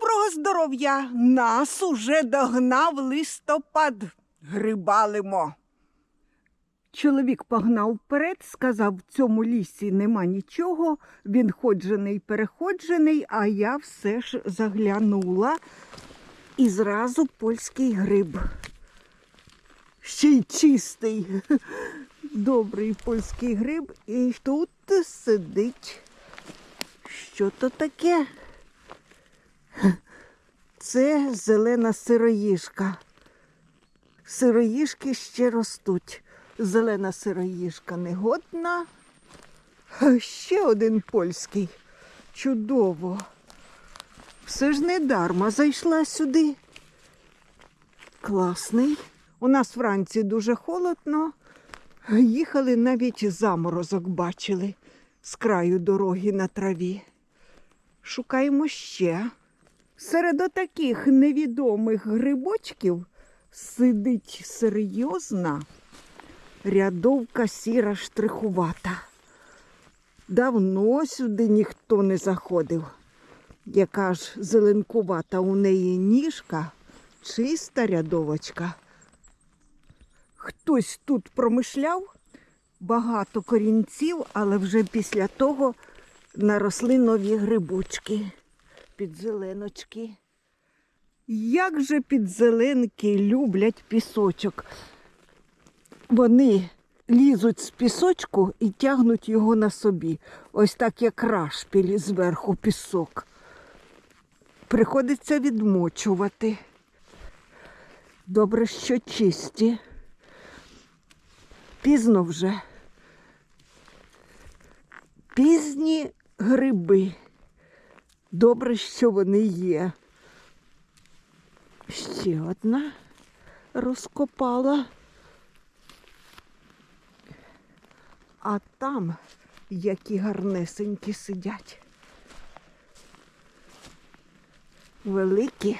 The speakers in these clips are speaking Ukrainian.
Доброго здоров'я! Нас уже догнав листопад. Грибалимо. Чоловік погнав вперед, сказав, в цьому лісі нема нічого, він ходжений, переходжений, а я все ж заглянула і зразу польський гриб. Ще й чистий, добрий польський гриб, і тут сидить. Що то таке? Це зелена сироїжка. Сироїжки ще ростуть. Зелена сироїжка негодна. Ще один польський. Чудово. Все ж не дарма зайшла сюди. Класний. У нас вранці дуже холодно. Їхали навіть заморозок бачили з краю дороги на траві. Шукаємо ще. Серед отаких невідомих грибочків сидить серйозна рядовка сіра штрихувата. Давно сюди ніхто не заходив. Яка ж зеленкувата у неї ніжка, чиста рядовочка. Хтось тут промишляв, багато корінців, але вже після того наросли нові грибочки, підзеленочки. Як же підзеленки люблять пісочок. Вони лізуть з пісочку і тягнуть його на собі. Ось так як рашпіль зверху пісок. Приходиться відмочувати. Добре, що чисті. Пізно вже. Пізні гриби. Добре, що вони є. Ще одна розкопала. А там які гарнесенькі сидять. Великі.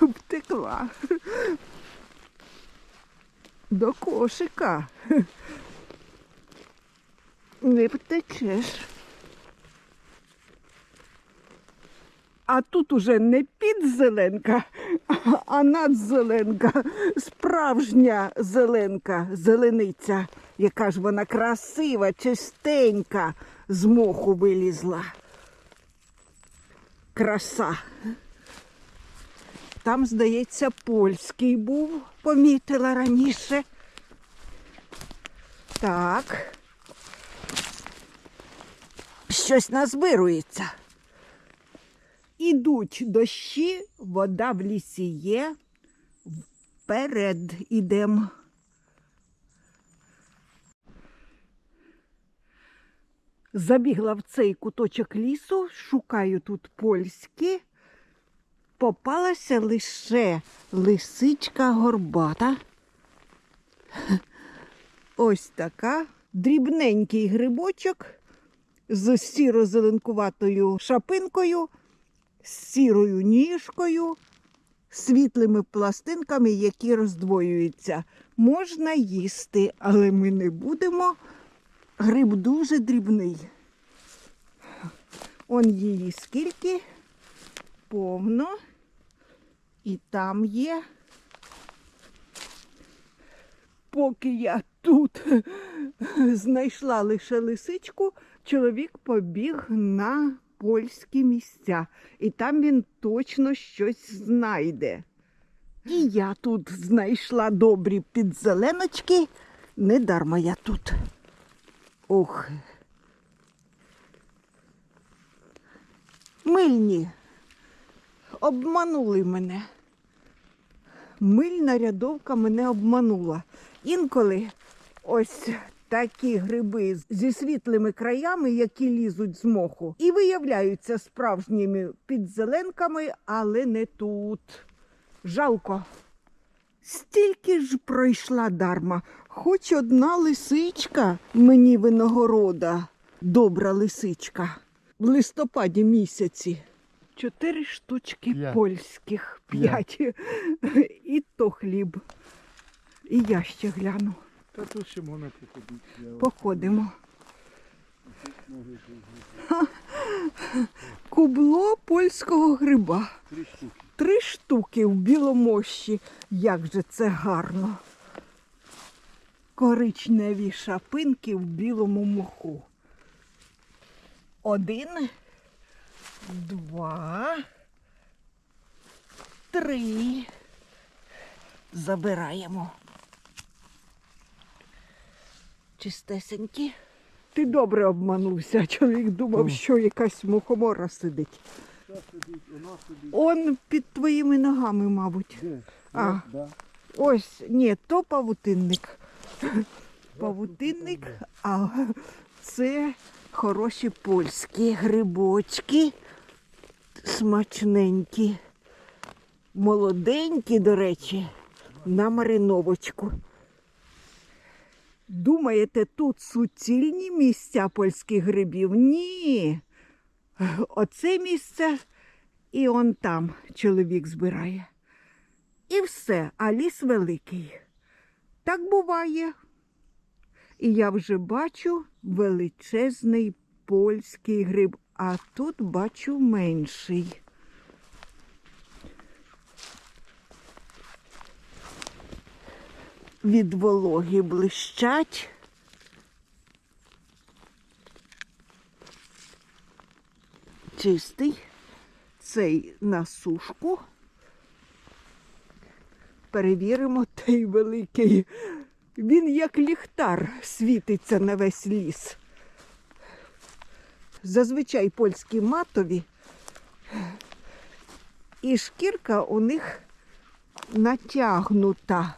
Втекла. До кошика. Не втечеш. А тут уже не підзеленка, а надзеленка, справжня зеленка, зелениця, яка ж вона красива, чистенька, з моху вилізла. Краса. Там, здається, польський був, помітила раніше. Так. Щось назбирується. Ідуть дощі, вода в лісі є. Вперед ідемо. Забігла в цей куточок лісу, шукаю тут польські. Попалася лише лисичка горбата. Ось така. Дрібненький грибочок з сіро-зеленкуватою шапинкою, з сірою ніжкою, світлими пластинками, які роздвоюються. Можна їсти, але ми не будемо. Гриб дуже дрібний. Он її скільки повно. І там є. Поки я тут знайшла лише лисичку, чоловік побіг на польські місця. І там він точно щось знайде. І я тут знайшла добрі підзеленочки. Недарма я тут. Ох. Мильні. Обманули мене. Мильна рядовка мене обманула. Інколи ось такі гриби зі світлими краями, які лізуть з моху, і виявляються справжніми підзеленками, але не тут. Жалко. Стільки ж пройшла дарма, хоч одна лисичка мені винагорода, добра лисичка. В листопаді місяці. Чотири штучки П'ять. польських, П'ять. п'ять. І то хліб. І я ще гляну. Та тут ще можна походити. Походимо. Кубло польського гриба. Три штуки. Три штуки в біломощі. Як же це гарно. Коричневі шапинки в білому моху. Один, два, три. Забираємо. Чистесенькі. Ти добре обманувся. Чоловік думав, О. що якась мухомора сидить. Сидить, вона сидить. Он під твоїми ногами, мабуть. Де? А. Да. Ось, ні, то павутинник. Павутинник, а це хороші польські грибочки. Смачненькі. Молоденькі, до речі, на мариновочку. Думаєте, тут суцільні місця польських грибів? Ні. Оце місце і он там чоловік збирає. І все, а ліс великий. Так буває. І я вже бачу величезний польський гриб, а тут бачу менший. Від вологи блищать. Чистий. Цей на сушку. Перевіримо той великий. Він як ліхтар світиться на весь ліс. Зазвичай польські матові. І шкірка у них натягнута.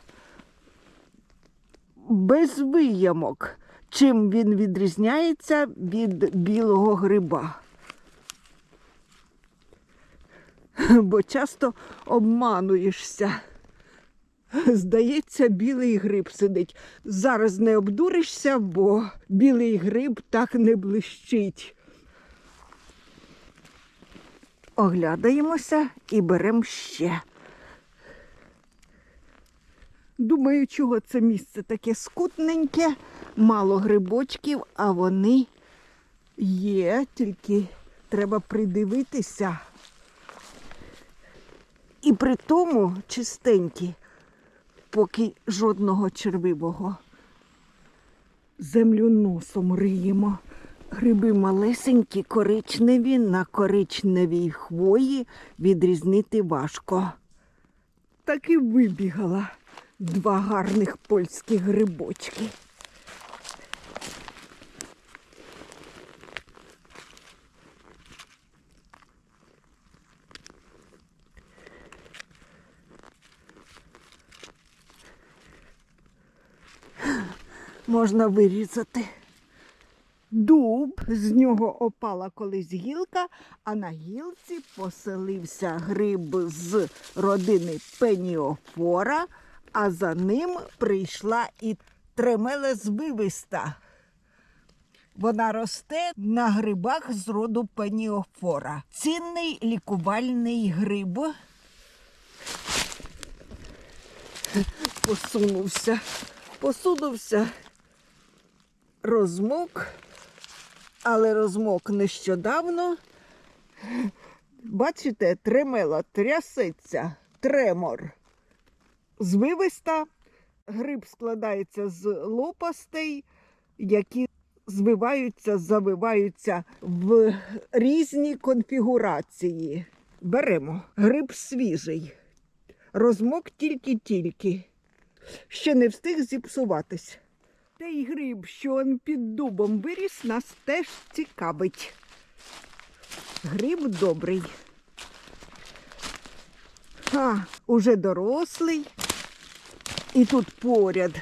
Без виямок. Чим він відрізняється від білого гриба. Бо часто обмануєшся. Здається, білий гриб сидить. Зараз не обдуришся, бо білий гриб так не блищить. Оглядаємося і беремо ще. Думаю, чого це місце таке скутненьке, мало грибочків, а вони є, тільки треба придивитися. І при тому чистенькі поки жодного червивого. Землю носом риємо. Гриби малесенькі, коричневі, на коричневій хвої відрізнити важко. Так і вибігала два гарних польських грибочки. можна вирізати. Дуб, з нього опала колись гілка, а на гілці поселився гриб з родини пеніофора, а за ним прийшла і тремеле звивиста. Вона росте на грибах з роду пеніофора. Цінний лікувальний гриб. Посунувся, посунувся розмок, але розмок нещодавно. Бачите, тремела трясеться, тремор. Звивиста. Гриб складається з лопастей, які звиваються, завиваються в різні конфігурації. Беремо гриб свіжий. Розмок тільки-тільки. Ще не встиг зіпсуватись. Той гриб, що он під дубом виріс, нас теж цікавить. Гриб добрий. А, уже дорослий. І тут поряд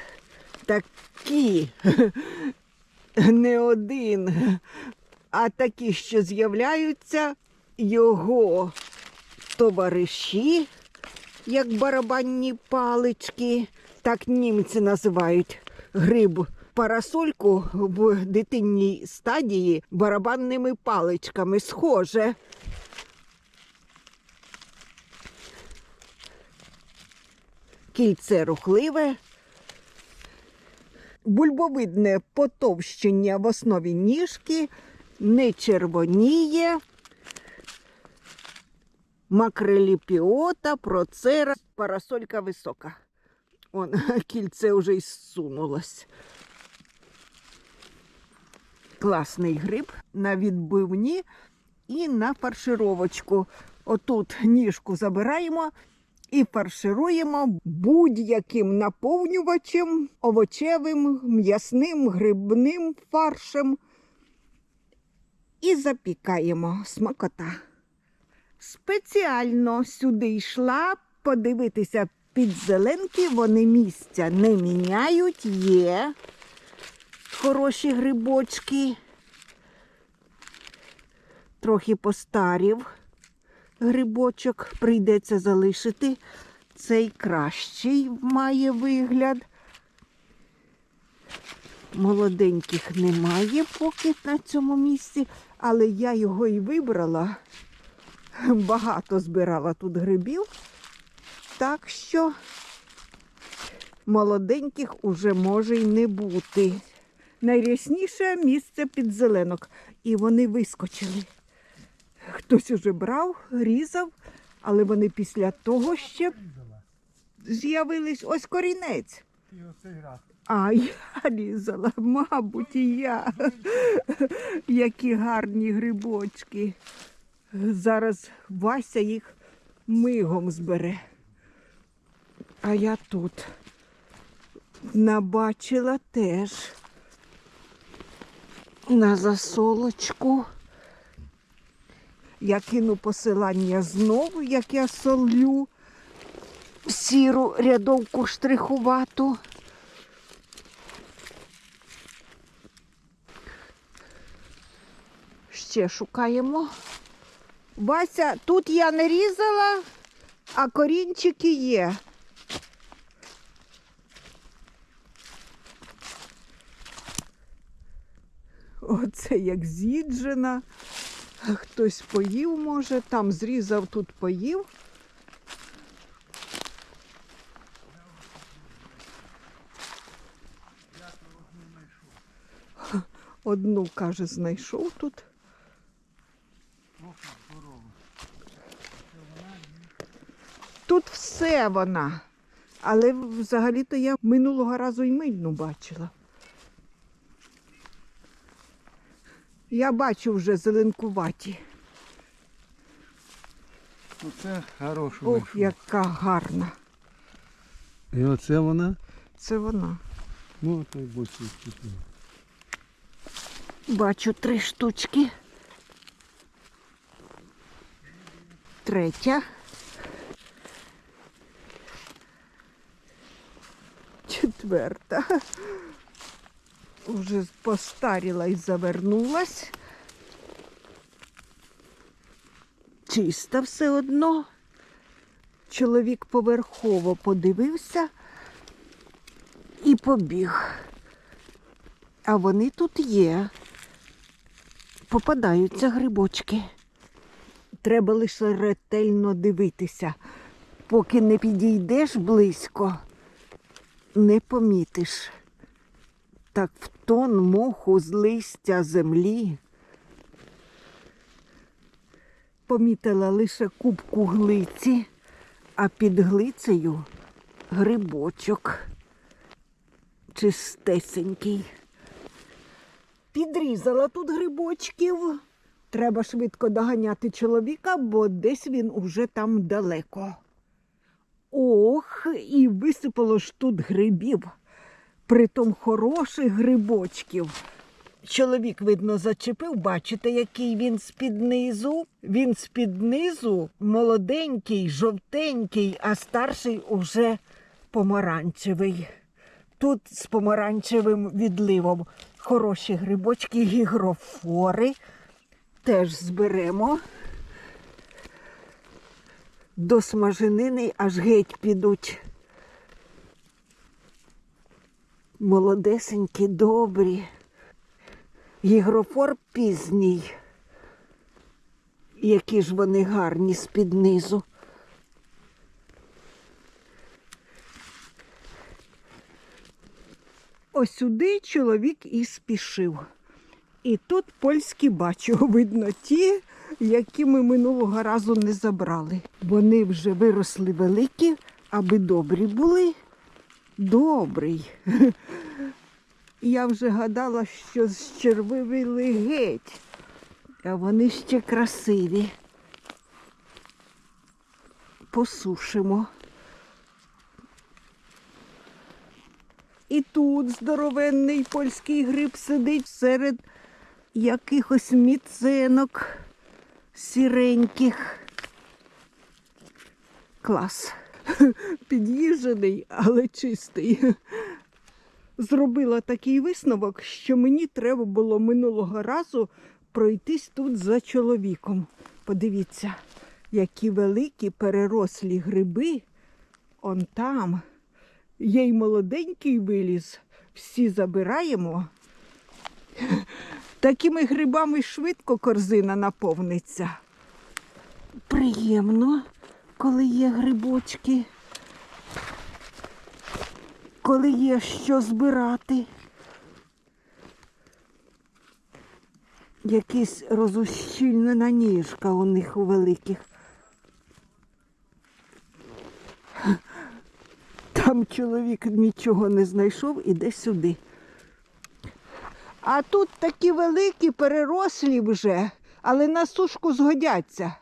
такі, не один, а такі, що з'являються його товариші, як барабанні палички, так німці називають гриб парасольку в дитинній стадії барабанними паличками. Схоже. Кільце рухливе, бульбовидне потовщення в основі ніжки не червоніє. Макреліпіота, процера, парасолька висока. Он кільце вже й зсунулось. Класний гриб на відбивні і на фаршировочку. Отут ніжку забираємо і фаршируємо будь-яким наповнювачем, овочевим, м'ясним, грибним фаршем. І запікаємо смакота. Спеціально сюди йшла подивитися підзеленки, вони місця не міняють, є хороші грибочки. Трохи постарів грибочок, прийдеться залишити. Цей кращий має вигляд. Молоденьких немає поки на цьому місці, але я його і вибрала. Багато збирала тут грибів. Так що молоденьких уже може й не бути. Найрясніше місце під зеленок. І вони вискочили. Хтось уже брав, різав, але вони після того ще з'явились ось корінець. А я різала, мабуть, і я. Які гарні грибочки. Зараз Вася їх мигом збере. А я тут набачила теж на засолочку. Я кину посилання знову, як я солю сіру рядовку штрихувату. Ще шукаємо. Вася, тут я не різала, а корінчики є. Оце як з'їджена. Хтось поїв, може, там зрізав, тут поїв. Одну, каже, знайшов тут. Тут все вона. Але взагалі-то я минулого разу й мильну бачила. Я бачу вже зеленкуваті. Оце хороше. Ох, яка гарна. І оце вона? Це вона. Ну, й більше тут. Бачу три штучки. Третя. Четверта. Уже постаріла і завернулась. Чиста все одно. Чоловік поверхово подивився і побіг. А вони тут є. Попадаються грибочки. Треба лише ретельно дивитися. Поки не підійдеш близько, не помітиш. Так в тон моху з листя землі. Помітила лише кубку глиці, а під глицею грибочок чистесенький. Підрізала тут грибочків. Треба швидко доганяти чоловіка, бо десь він уже там далеко. Ох, і висипало ж тут грибів, притом хороших грибочків. Чоловік, видно, зачепив, бачите, який він з-під низу. Він з-під низу молоденький, жовтенький, а старший уже помаранчевий. Тут з помаранчевим відливом хороші грибочки, гігрофори. Теж зберемо. До смаженини аж геть підуть. Молодесенькі, добрі. Гігрофор пізній. Які ж вони гарні з-під низу. Ось сюди чоловік і спішив. І тут польські бачу, видно ті, які ми минулого разу не забрали. Вони вже виросли великі, аби добрі були. Добрий. Я вже гадала, що з щервивили геть, а вони ще красиві. Посушимо. І тут здоровенний польський гриб сидить серед якихось міценок сіреньких. Клас. Під'їжджений, але чистий. Зробила такий висновок, що мені треба було минулого разу пройтись тут за чоловіком. Подивіться, які великі перерослі гриби. Он там. Є й молоденький виліз. Всі забираємо. Такими грибами швидко корзина наповниться. Приємно, коли є грибочки, коли є що збирати. Якась розущільнена ніжка у них у великих. Там чоловік нічого не знайшов, іде сюди. А тут такі великі перерослі вже, але на сушку згодяться.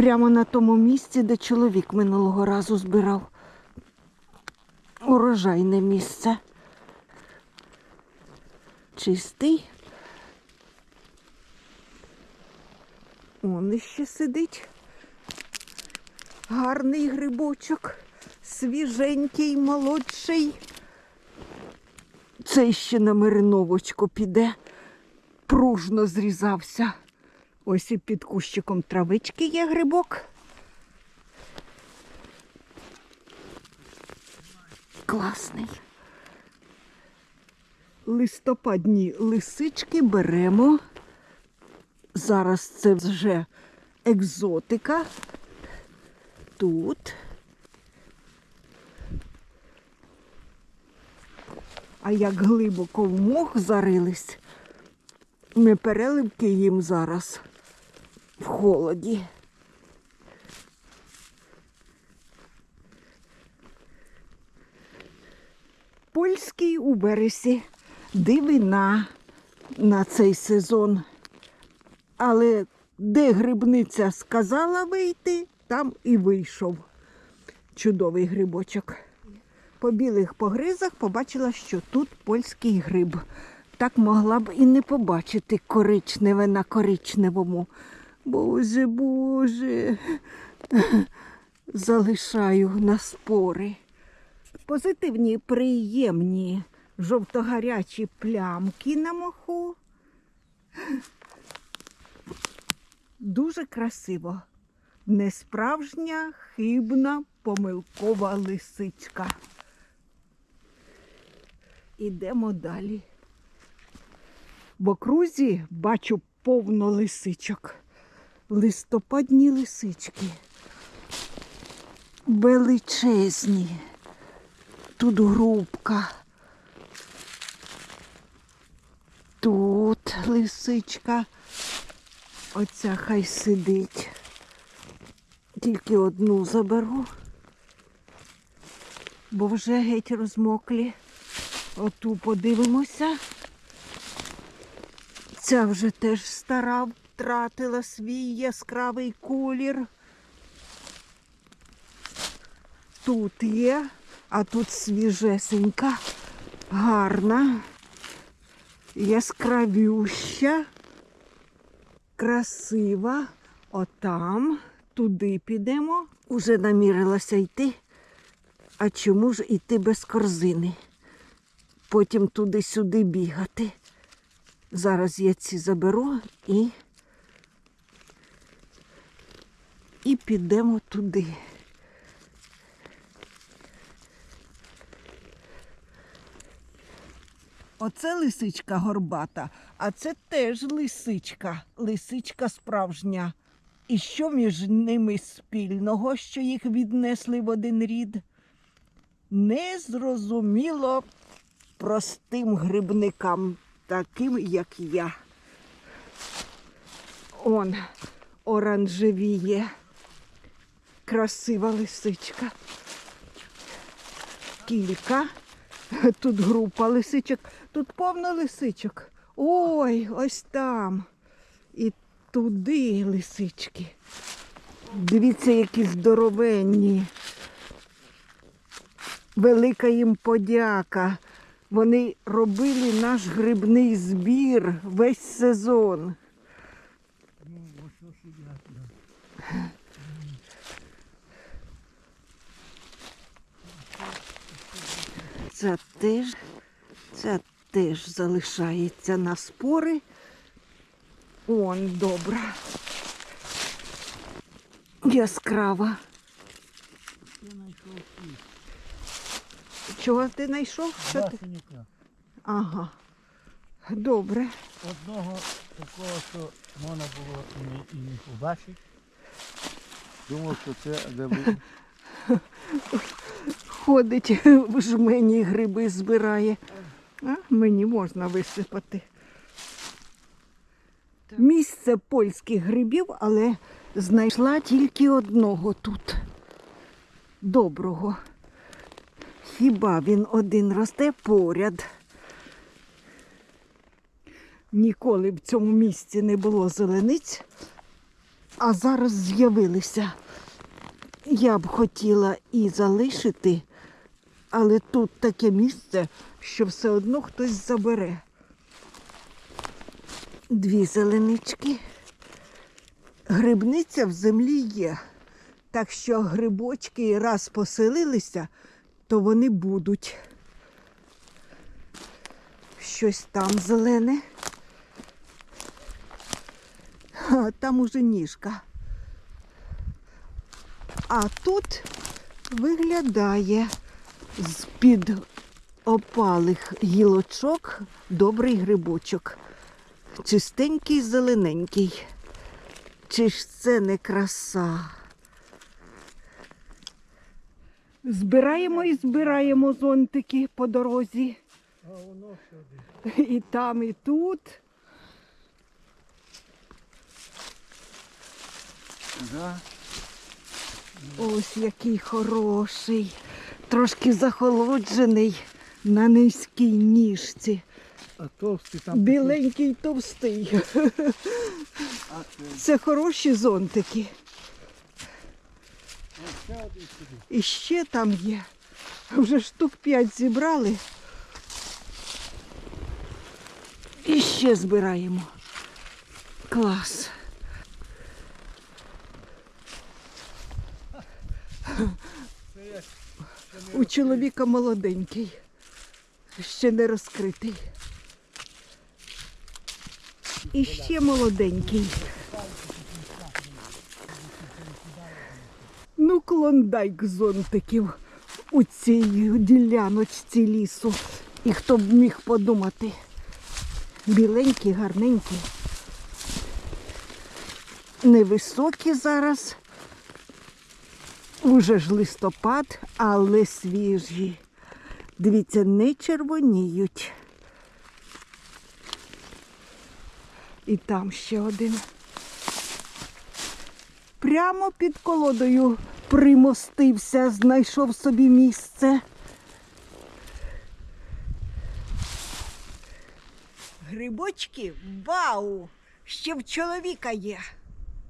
Прямо на тому місці, де чоловік минулого разу збирав. Урожайне місце. Чистий. Он іще сидить. Гарний грибочок, свіженький, молодший. Цей ще на Мириновочку піде, пружно зрізався. Ось і під кущиком травички є грибок. Класний. Листопадні лисички беремо. Зараз це вже екзотика. Тут. А як глибоко в мох зарились, не переливки їм зараз в холоді. Польський у березі дивина на цей сезон. Але де грибниця сказала вийти, там і вийшов. Чудовий грибочок. По білих погризах побачила, що тут польський гриб. Так могла б і не побачити коричневе на коричневому. Боже, Боже, залишаю на спори. Позитивні, приємні жовтогарячі плямки на моху. Дуже красиво. Несправжня, хибна, помилкова лисичка. Ідемо далі. В окрузі бачу повно лисичок. Листопадні лисички. Величезні. Тут грубка. Тут лисичка. Оця хай сидить. Тільки одну заберу, бо вже геть розмоклі. Оту подивимося. Ця вже теж стара, втратила свій яскравий колір. Тут є, а тут свіжесенька, гарна, яскравюща, красива. Отам, туди підемо. Уже намірилася йти. А чому ж іти без корзини? Потім туди-сюди бігати. Зараз я ці заберу і, і підемо туди. Оце лисичка горбата, а це теж лисичка, лисичка справжня. І що між ними спільного, що їх віднесли в один рід? Незрозуміло простим грибникам, таким, як я. Он оранжевіє. Красива лисичка. Кілька. Тут група лисичок. Тут повно лисичок. Ой, ось там. І туди лисички. Дивіться, які здоровенні. Велика їм подяка. Вони робили наш грибний збір весь сезон. Це теж, це теж залишається на спори. Он добра. Яскрава. Чого ти знайшов? Що ти? Ага. Добре. Одного такого, що можна було і не, і не побачити. Думав, що це де ви. Ходить в жмені гриби збирає. А, мені можна висипати. Місце польських грибів, але знайшла тільки одного тут. Доброго. Хіба він один росте поряд? Ніколи в цьому місці не було зелениць, а зараз з'явилися. Я б хотіла і залишити, але тут таке місце, що все одно хтось забере. Дві зеленички. Грибниця в землі є. Так що грибочки раз поселилися, то вони будуть. Щось там зелене. А, там уже ніжка. А тут виглядає з-під опалих гілочок добрий грибочок. Чистенький, зелененький. Чи ж це не краса? Збираємо і збираємо зонтики по дорозі. А воно сюди. І там, і тут. Да. Ось який хороший, трошки захолоджений на низькій ніжці. А товстий там. Біленький товстий. А це Це хороші зонтики. І ще там є. Вже штук п'ять зібрали. І ще збираємо. Клас. У чоловіка молоденький. Ще не розкритий. І ще молоденький. Ну, клондайк зонтиків у цій діляночці лісу. І хто б міг подумати. Біленькі, гарненькі. Невисокі зараз. Уже ж листопад, але свіжі. Дивіться, не червоніють. І там ще один. Прямо під колодою примостився, знайшов собі місце. Грибочки, вау! Ще в чоловіка є.